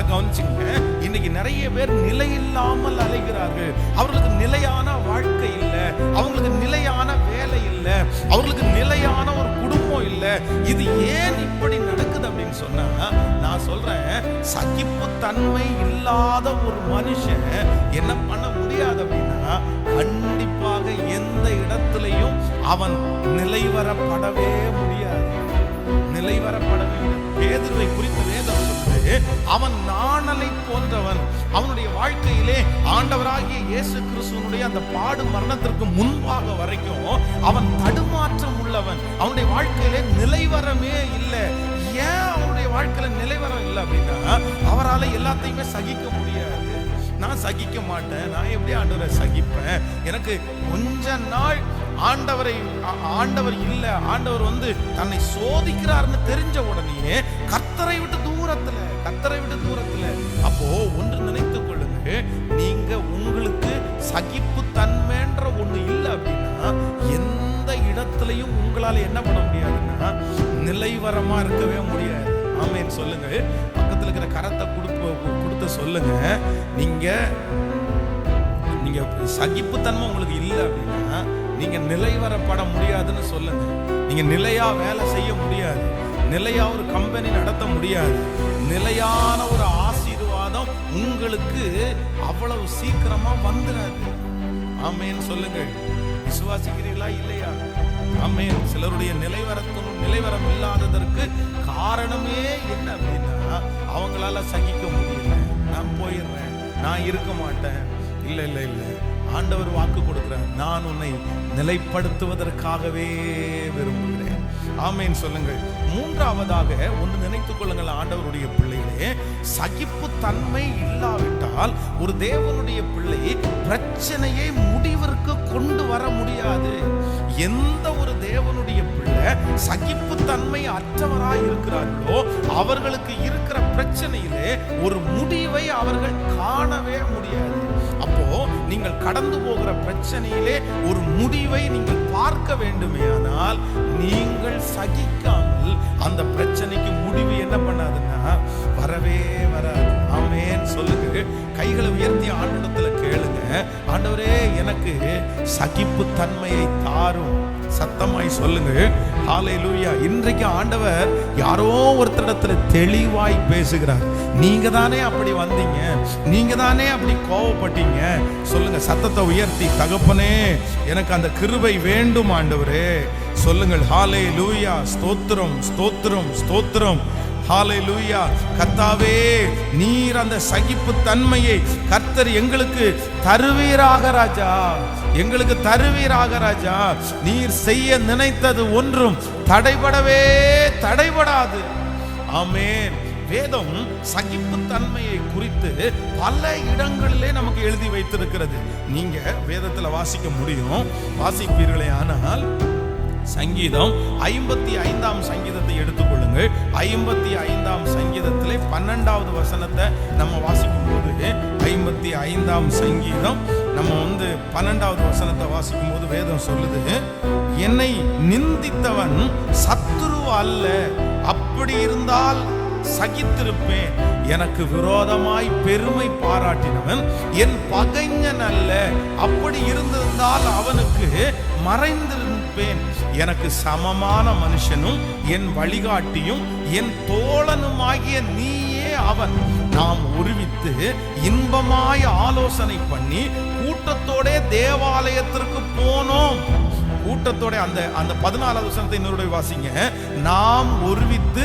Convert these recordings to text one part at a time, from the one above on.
நல்லா கவனிச்சுங்க இன்னைக்கு நிறைய பேர் நிலை இல்லாமல் அலைகிறார்கள். அவர்களுக்கு நிலையான வாழ்க்கை இல்லை. அவங்களுக்கு நிலையான வேலை இல்லை. அவர்களுக்கு நிலையான ஒரு குடும்பம் இல்லை. இது ஏன் இப்படி நடக்குது அப்படின்னு சொன்னா நான் சொல்றேன். சகிப்பு தன்மை இல்லாத ஒரு மனுஷன் என்ன பண்ண முடியாது அப்படின்னா கண்டிப்பாக எந்த இடத்துலையும் அவன் நிலைவரப்படவே முடியாது. நிலைவரப்படவே முடியாது. பேதுருவை குறித்து வேதம் அவன் நாணலை போன்றவன். அவனுடைய வாழ்க்கையிலே ஆண்டவராகிய இயேசு கிறிஸ்துவனுடைய அந்த பாடு மரணத்திற்கு முன்பாக வரைக்கும் அவன் தடுமாற்றம் உள்ளவன். அவனுடைய வாழ்க்கையிலே நிலைவரமே இல்லை. ஏன் அவனுடைய வாழ்க்கையில நிலைவரம் இல்லை அப்படின்னா அவரால் எல்லாத்தையுமே சகிக்க முடியாது. நான் சகிக்க மாட்டேன். நான் எப்படி ஆண்டவரை சகிப்பேன்? எனக்கு கொஞ்ச நாள் ஆண்டவரை ஆண்டவர் இல்ல. ஆண்டவர் வந்து தன்னை சோதிக்கிறார்னு தெரிஞ்ச உடனே கத்தரை விட்டு தூ கத்தரை விட்டு தூரத்துல. அப்போ ஒன்று நினைத்து கொள்ளுங்க நீங்க உங்களுக்கு சகிப்பு தன்மைன்ற ஒண்ணு இல்லை அப்படின்னா எந்த இடத்துலையும் உங்களால என்ன பண்ண முடியாதுன்னா நிலைவரமா இருக்கவே முடியாது. ஆமேன்னு சொல்லுங்க பக்கத்துல இருக்கிற கரத்தை கொடுத்து கொடுத்து சொல்லுங்க. நீங்க நீங்க சகிப்புத்தன்மை உங்களுக்கு இல்லை அப்படின்னா நீங்க நிலைவரப்பட முடியாதுன்னு சொல்லுங்க. நீங்க நிலையா வேலை செய்ய முடியாது. நிலையா ஒரு கம்பெனி நடத்த முடியாது. நிலையான ஒரு ஆசீர்வாதம் உங்களுக்கு அவ்வளவு சீக்கிரமா வந்துடாது ஆமேன்னு சொல்லுங்கள். விசுவாசிக்கிறீர்களா? இல்லையா? ஆமே சிலருடைய நிலைவரத்தும் நிலைவரம் இல்லாததற்கு காரணமே என்ன அப்படின்னா அவங்களால சகிக்க முடியல. நான் போயிடுறேன். நான் இருக்க மாட்டேன். இல்லை இல்லை இல்லை. ஆண்டவர் வாக்கு கொடுக்குறேன் நான் உன்னை நிலைப்படுத்துவதற்காகவே விரும்புகிறேன். ஆமேன் சொல்லுங்கள். மூன்றாவதாக ஒன்று நினைத்துக் கொள்ளுங்கள் ஆண்டவருடைய பிள்ளைகளே. சகிப்பு தன்மை இல்லாவிட்டால் ஒரு தேவனுடைய பிள்ளை பிரச்சனையை முடிவிற்கு கொண்டு வர முடியாது. எந்த ஒரு தேவனுடைய பிள்ளை சகிப்பு தன்மை அற்றவராய் இருக்கிறார்களோ அவர்களுக்கு இருக்கிற பிரச்சனையிலே ஒரு முடிவை அவர்கள் காணவே முடியாது. அப்போ நீங்கள் கடந்து போகிற பிரச்சனையிலே ஒரு முடிவை நீங்கள் பார்க்க வேண்டுமேயானால் நீங்கள் சகிக்காமல் அந்த பிரச்சனைக்கு முடிவு என்ன பண்ணாதுன்னா வரவே வராது. ஆமேன்னு சொல்லுங்க. கைகளை உயர்த்தி ஆண்டிடத்துல கேளுங்க. ஆண்டவரே எனக்கு சகிப்பு தன்மையை தாரும். சத்தமாய் சொல்லுங்க. ஹalleluya. இன்றைக்கு ஆண்டவர் யாரோ ஒருத்தரிடத்துல தெளிவாய் பேசுகிறார். நீங்க தானே அப்படி வந்தீங்க. நீங்க தானே அப்படி கோவப்பட்டீங்க. சொல்லுங்க சத்தத்தை உயர்த்தி தகப்பனே எனக்கு அந்த கிருபை வேண்டும் ஆண்டவரே. சொல்லுங்கள் ஹாலே லூயா ஸ்தோத்திரம் ஸ்தோத்திரம் ஸ்தோத்திரம். ஹாலை லூயா கத்தாவே நீர் அந்த சகிப்பு தன்மையை கர்த்தர் எங்களுக்கு தருவீராக ராஜா. எங்களுக்கு தருவீராக ராஜா. நீர் செய்ய நினைத்தது ஒன்றும் தடைபடவே தடைபடாது. ஆமேன். வேதம் சகிப்பு தன்மையை குறித்து பல இடங்களிலே நமக்கு எழுதி வைத்திருக்கிறது. நீங்க வேதத்துல வாசிக்க முடியும். வாசிப்பீர்களே ஆனால் சங்கீதம். ஐம்பத்தி ஐந்தாம் சங்கீதத்தை எடுத்துக்கொள்ளுங்கள். ஐம்பத்தி ஐந்தாம் சங்கீதத்திலே பன்னெண்டாவது வசனத்தை நம்ம வாசிக்கும் போது ஐம்பத்தி ஐந்தாம் சங்கீதம். நம்ம வந்து பன்னெண்டாவது வசனத்தை வாசிக்கும் போது வேதம் சொல்லுது என்னை நிந்தித்தவன் சத்ரு அல்ல அப்படி இருந்தால் சகித்திருப்பேன். எனக்கு விரோதமாய் பெருமை பாராட்டினவன் என் பகைஞன் அல்ல. அப்படி இருந்திருந்தால் அவனுக்கு மறைந்திருப்பேன் எனக்கு சமமான மனுஷனும் என் வழிகாட்டியும் என் தோழனுமாகிய நீயே அவன். நாம் உருவித்து இன்பமாய் ஆலோசனை பண்ணி கூட்டத்தோட தேவாலயத்திற்கு போனோம். கூட்டத்தோட அந்த அந்த பதினாலாவது வசனத்தை இன்னொரு வாசிங்க. நாம் ஒருவித்து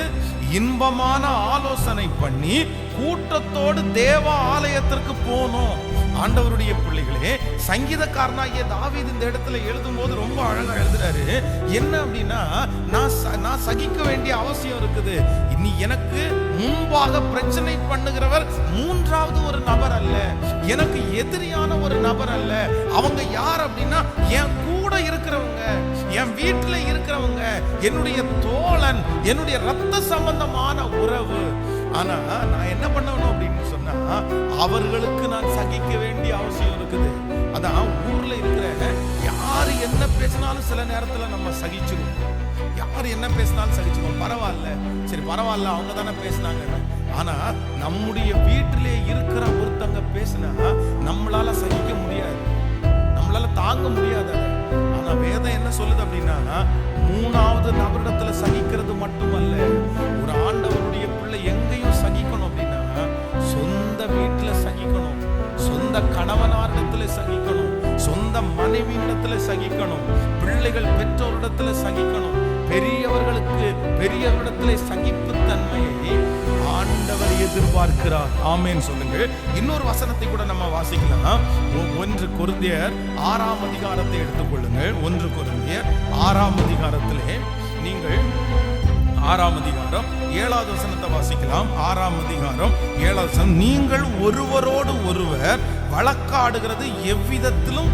இன்பமான ஆலோசனை பண்ணி கூட்டத்தோடு தேவ ஆலயத்திற்கு போனோம். ஆண்டவருடைய பிள்ளைகளே சங்கீதக்காரனாகிய தாவீது இந்த இடத்துல எழுதும் போது ரொம்ப அழகாக எழுதுறாரு. என்ன அப்படின்னா நான் ச- நான் சகிக்க வேண்டிய அவசியம் இருக்குது. இனி எனக்கு முன்பாக பிரச்சனை பண்ணுகிறவர் மூன்றாவது ஒரு நபர் அல்ல. எனக்கு எதிரியான ஒரு நபர் அல்ல. அவங்க யார் அப்படின்னா என் கூட இருக்கிறவங்க என் வீட்டில் இருக்கிறவங்க என்னுடைய தோழன் என்னுடைய ரத்த சம்பந்தமான உறவு. ஆனா நான் என்ன பண்ணணும் அப்படின்னு சொன்னா அவர்களுக்கு நான் சகிக்க வேண்டிய அவசியம் இருக்குது. அதான் ஊர்ல இருக்கிற யாரு என்ன பேசினாலும் சில நேரத்துல நம்ம சகிச்சிருவோம் யார் என்ன பேசினாலும் சகிச்சிருவோம் பரவாயில்ல. சரி பரவாயில்ல அவங்க தானே பேசினாங்க ஆனா நம்முடைய வீட்டிலே இருக்கிற ஒருத்தங்க பேசினா நம்மளால சகிக்க முடியாது. நம்மளால தாங்க முடியாது ஆனா வேதம் என்ன சொல்லுது அப்படின்னா மூணாவது நபரிடத்துல சகிக்கிறது மட்டுமல்ல ஒரு ஆண் மனைவியிடத்துல சகிக்கணும். பிள்ளைகள் பெற்றோரிடத்துல சகிக்கணும். பெரியவர்களுக்கு பெரியவரிடத்துல சகிப்பு தன்மையை ஆண்டவர் எதிர்பார்க்கிறார். ஆமேன்னு சொல்லுங்க. இன்னொரு வசனத்தை கூட நம்ம வாசிக்கலாம். ஒன்று குருந்தியர் ஆறாம் அதிகாரத்தை எடுத்துக்கொள்ளுங்க ஒன்று குருந்தியர் ஆறாம் அதிகாரத்திலே நீங்கள் ஆறாம் அதிகாரம் ஏழாவது வசனத்தை வாசிக்கலாம். ஆறாம் அதிகாரம் ஏழாவது வசனம். நீங்கள் ஒருவரோடு ஒருவர் வழக்காடுகிறது எவ்விதத்திலும்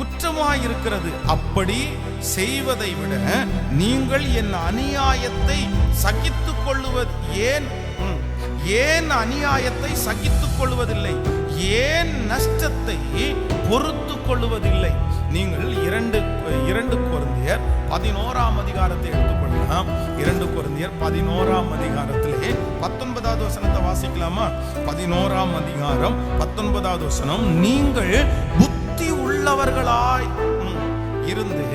குற்றமாயிருக்கிறது. அப்படி செய்வதை விட நீங்கள் என் அநியாயத்தை சகித்துக் கொள்ளுவது ஏன் ஏன் அநியாயத்தை சகித்துக் கொள்வதில்லை ஏன் நஷ்டத்தை பொறுத்து கொள்வதில்லை நீங்கள் இரண்டு இரண்டு குழந்தையர் பதினோராம் அதிகாரத்தை எடுத்துக்கொள்ளலாம். இரண்டு குழந்தையர் பதினோராம் அதிகாரத்திலே பத்தொன்பதாவது வசனத்தை வாசிக்கலாமா? பதினோராம் அதிகாரம் பத்தொன்பதாவது வசனம். நீங்கள் புத்த உள்ளவர்களாய் இருந்து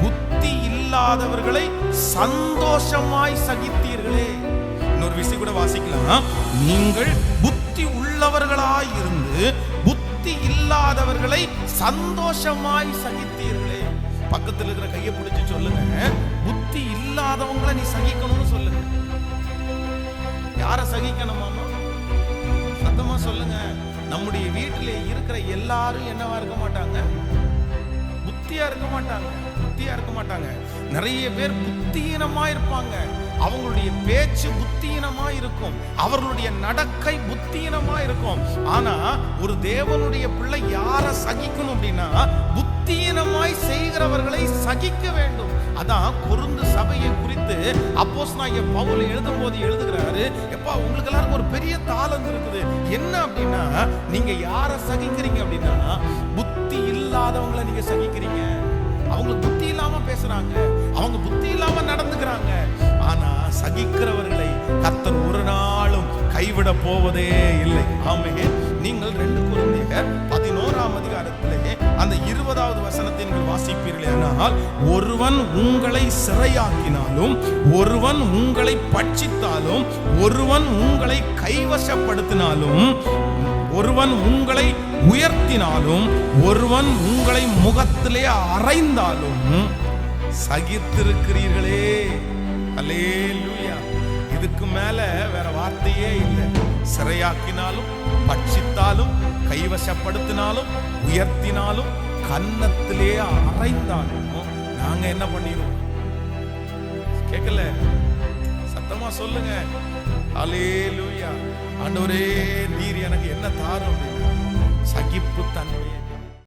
புத்தி இல்லாதவர்களை சந்தோஷமாய் சகித்தீர்களே. இன்னொரு விஷயம் கூட வாசிக்கலாம். நீங்கள் புத்தி உள்ளவர்களாய் இருந்து புத்தி இல்லாதவர்களை சந்தோஷமாய் சகித்தீர்களே. பக்கத்தில் இருக்கிற கையை பிடிச்சு சொல்லுங்க. புத்தி இல்லாதவங்களை நீ சகிக்கணும்னு சொல்லுங்க. யார சகிக்கணும் மாமா? நம்முடைய வீட்டிலே இருக்கிற எல்லாரும் என்னவா இருக்க மாட்டாங்க? புத்தியா இருக்க மாட்டாங்க. புத்தியா இருக்க மாட்டாங்க. நிறைய பேர் புத்தியீனமா இருப்பாங்க. அவங்களுடைய பேச்சு புத்தியீனமா இருக்கும். அவர்களுடைய நடக்கை புத்தியீனமா இருக்கும். ஆனா ஒரு தேவனுடைய பிள்ளை யார சகிக்கணும் அப்படின்னா புத்தியீனமாய் செய்கிறவர்களை சகிக்க வேண்டும். அதான் குருந்து சபையை குறித்து அப்போஸ் நான் பவுல் எழுதும் போது எழுதுகிறாரு எப்பா உங்களுக்கு எல்லாருக்கும் ஒரு பெரிய தாளம் இருக்குது. என்ன அப்படின்னா நீங்க யாரை சகிக்கிறீங்க அப்படின்னா புத்தி இல்லாதவங்களை நீங்க சகிக்கிறீங்க. அவங்க புத்தி இல்லாம பேசுறாங்க. அவங்க புத்தி இல்லாம நடந்துக்கிறாங்க. ஆனா சகிக்கிறவர்களை கர்த்தர் ஒரு நாளும் கைவிட போவதே இல்லை. ஆமே நீங்கள் ரெண்டு குழந்தையர் வாசிப்பீர்கள் ஆனால் ஒருவன் உங்களை சிறையாக்கினாலும் ஒருவன் உங்களை பட்சித்தாலும் ஒருவன் உங்களை கைவசப்படுத்தினாலும் ஒருவன் உங்களை உயர்த்தினாலும் ஒருவன் உங்களை முகத்திலே அறைந்தாலும் சகித்திருக்கிறீர்களே. அல்லேலூயா. இதுக்கு மேல வேற வார்த்தையே இல்லை. சிறையாக்கினாலும் பட்சித்தாலும் கைவசப்படுத்தினாலும் உயர்த்தினாலும் கன்னத்திலே அரைந்தாலும் நாங்க என்ன பண்ணிடுவோம்? கேட்கல சத்தமா சொல்லுங்க. அலேலூயா ஆண்டவரே நீர் எனக்கு என்ன தாரும் சகிப்பு தன்மையை